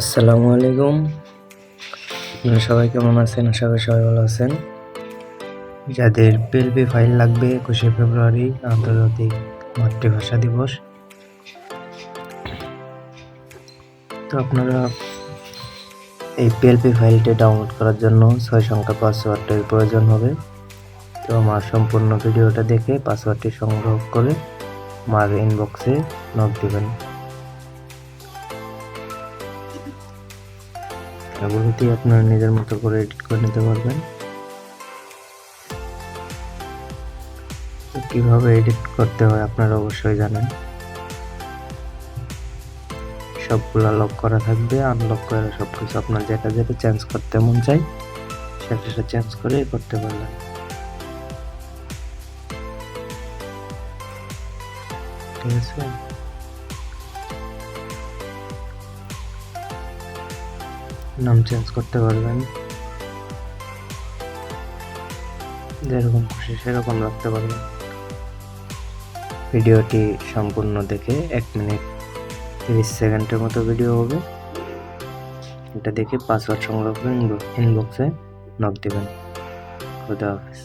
আসসালামু আলাইকুম। আপনারা সবাই কেমন আছেন? আশা করি সবাই ভালো আছেন। যাদের পিএলপি ফাইল লাগবে একুশে ফেব্রুয়ারি আন্তর্জাতিক মাতৃভাষা দিবস। তো আপনারা এই পিএলপি ফাইলটি ডাউনলোড করার জন্য ছয় সংখ্যা পাসওয়ার্ডের প্রয়োজন হবে। তো আমার সম্পূর্ণ ভিডিওটা দেখে পাসওয়ার্ডটি সংগ্রহ করে আমার ইনবক্সে নক দেবেন। এগুলোতে আপনারা নিজের মতো করে এডিট করে নিতে পারবেন। কীভাবে এডিট করতে হয় আপনারা অবশ্যই জানেন। সবগুলা লক করা থাকবে আনলক করে সব কিছু আপনার যেটা যেটা চেঞ্জ করতে মন চাই সেটা সেটা চেঞ্জ করে করতে পারবেন ঠিক আছে? নাম চেঞ্জ করতে পারবেন। যেরকম খুশি সেরকম রাখতে পারবেন। ভিডিওটি সম্পূর্ণ দেখে এক মিনিট তিরিশ সেকেন্ডের মতো ভিডিও হবে। এটা দেখে পাসওয়ার্ড সংরক্ষণ ইনবক্সে নক দেবেন। খুদা হাফিজ।